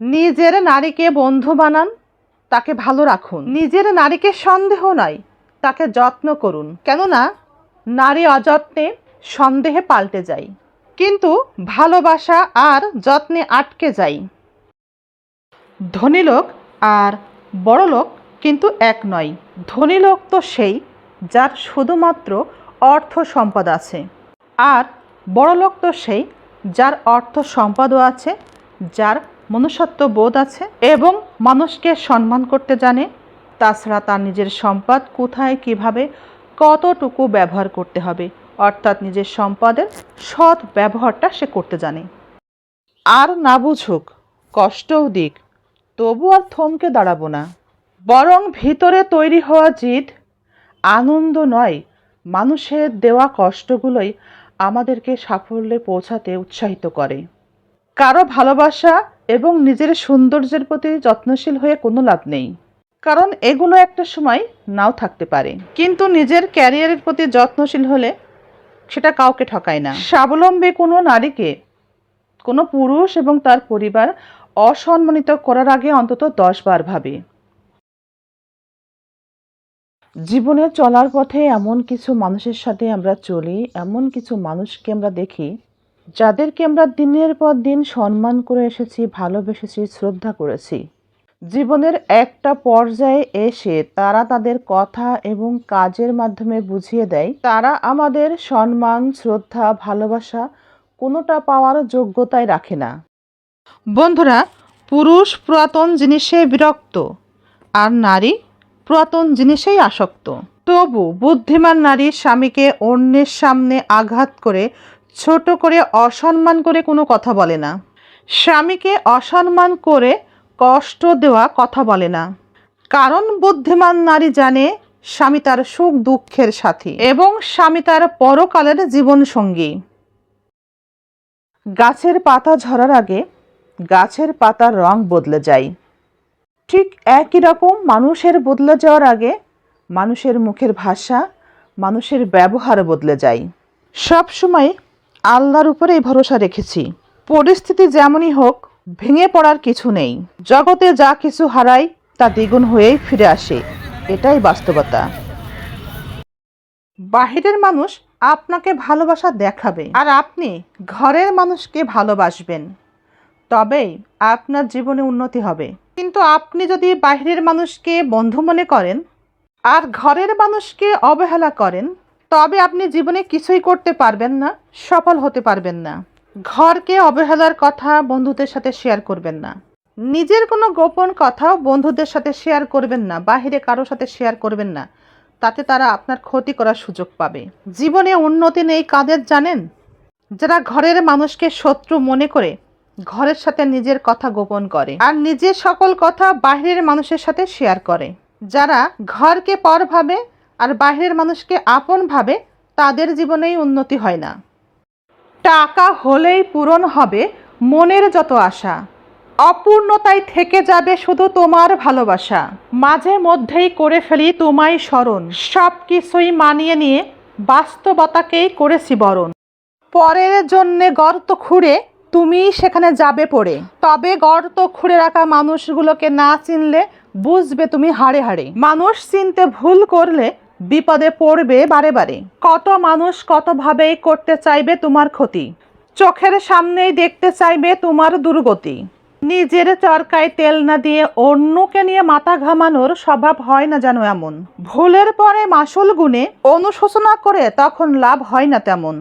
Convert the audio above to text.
নিজের নারীকে বন্ধু বানান, তাকে ভালো রাখুন। নিজের নারীকে সন্দেহ নয় তাকে যত্ন করুন। কেননা, নারী অযত্নে সন্দেহে পাল্টে যায়। কিন্তু ভালোবাসা আর যত্নে আটকে যায়। ধনী লোক আর বড় লোক কিন্তু এক নয়। ধনী লোক তো সেই যার শুধুমাত্র অর্থ সম্পদ আছে। আর বড় লোক তো সেই যার অর্থ সম্পদও আছে, যার মনুষ্যত্ব বোধ আছে এবং মানুষকে সম্মান করতে জানে, তাছাড়া তার নিজের সম্পদ কোথায়, কীভাবে, কতটুকু ব্যবহার করতে হবে, অর্থাৎ নিজের সম্পদের সৎ ব্যবহারটা সে করতে জানে। আর না বুঝুক, কষ্টও দিক, তবু আর থমকে দাঁড়াবো না। বরং ভিতরে তৈরি হওয়া জিদ, আনন্দ নয়, মানুষের দেওয়া কষ্টগুলোই আমাদেরকে সাফল্যে পৌঁছাতে উৎসাহিত করে। কারও ভালোবাসা এবং নিজের সৌন্দর্যের প্রতি যত্নশীল হয়ে কোনো লাভ নেই। কারণ এগুলো একটা সময় নাও থাকতে পারে। কিন্তু নিজের ক্যারিয়ারের প্রতি যত্নশীল হলে সেটা কাউকে ঠকায় না। স্বাবলম্বী কোনো নারীকে কোনো পুরুষ এবং তার পরিবার অসম্মানিত করার আগে অন্তত দশ বার ভাবে। জীবনে চলার পথে এমন কিছু মানুষের সাথে আমরা চলি, এমন কিছু মানুষকে আমরা দেখি যাদেরকে আমরা দিনের পর দিন সম্মান করে এসেছি, ভালোবেসেছি, শ্রদ্ধা করেছি। জীবনের একটা পর্যায়ে এসে তারা তাদের কথা এবং কাজের মাধ্যমে বুঝিয়ে দেয়। তারা আমাদের সম্মান, শ্রদ্ধা, ভালোবাসা কোনোটা পাওয়ার যোগ্যতায় রাখে না। বন্ধুরা, পুরুষ পুরাতন জিনিসে বিরক্ত, আর নারী পুরাতন জিনিসেই আসক্ত। তবু বুদ্ধিমান নারী স্বামীকে অন্যের সামনে আঘাত করে ছোট করে অসম্মান করে কোনো কথা বলে না। স্বামীকে অসম্মান করে কষ্ট দেওয়া কথা বলে না। কারণ বুদ্ধিমান নারী জানে স্বামী তার সুখ দুঃখের সাথী এবং স্বামী তার পরকালের জীবন সঙ্গী গাছের পাতা ঝরার আগে গাছের পাতার রং বদলে যায়। ঠিক একই রকম মানুষের বদলে যাওয়ার আগে মানুষের মুখের ভাষা, মানুষের ব্যবহার বদলে যায়। সব সময় আল্লাহর উপরেই ভরসা রেখেছি। পরিস্থিতি যেমনই হোক, ভেঙে পড়ার কিছু নেই। জগতে যা কিছু হারাই, তা দ্বিগুণ হয়েই ফিরে আসে। এটাই বাস্তবতা। বাহিরের মানুষ আপনাকে ভালোবাসা দেখাবে আর আপনি ঘরের মানুষকে ভালোবাসবেন। তবেই আপনার জীবনে উন্নতি হবে। কিন্তু আপনি যদি বাইরের মানুষকে বন্ধু মনে করেন আর ঘরের মানুষকে অবহেলা করেন তবে আপনি জীবনে কিছুই করতে পারবেন না, সফল হতে পারবেন না। ঘরকে অবহেলার কথা বন্ধুদের সাথে শেয়ার করবেন না। নিজের কোনো গোপন কথাও বন্ধুদের সাথে শেয়ার করবেন না, বাহিরে কারোর সাথে শেয়ার করবেন না। তাতে তারা আপনার ক্ষতি করার সুযোগ পাবে। জীবনে উন্নতি নেই কাদের জানেন? যারা ঘরের মানুষকে শত্রু মনে করে, ঘরের সাথে নিজের কথা গোপন করে আর নিজের সকল কথা বাইরের মানুষের সাথে শেয়ার করে। যারা ঘরকে পর ভাবে আর বাইরের মানুষকে আপন ভাবে তাদের জীবনেই উন্নতি হয় না। টাকা হলেই পূরণ হবে মনের যত আশা। অপূর্ণতায় থেকে যাবে শুধু তোমার ভালোবাসা। মাঝে মধ্যেই করে ফেলি তোমায় স্মরণ। সব কিছুই মানিয়ে নিয়ে বাস্তবতাকেই করেছি বরণ। পরের জন্যে গর্ত খুঁড়ে তুমি সেখানে যাবে পড়ে। তবে গর্ত খুঁড়ে রাখা মানুষগুলোকে না চিনলে বুঝবে তুমি হাড়ে হাড়ে। মানুষ চিনতে ভুল করলে বিপদে পড়বে বারে বারে। কত মানুষ কতভাবেই করতে চাইবে তোমার ক্ষতি। চোখের সামনেই দেখতে চাইবে তোমার দুর্গতি। নিজের চরকায় তেল না দিয়ে অন্যকে নিয়ে মাথা ঘামানোর স্বভাব হয় না যেন এমন। ভুলের পরে মাসুল গুনে অনুশোচনা করে তখন লাভ হয় না তেমন।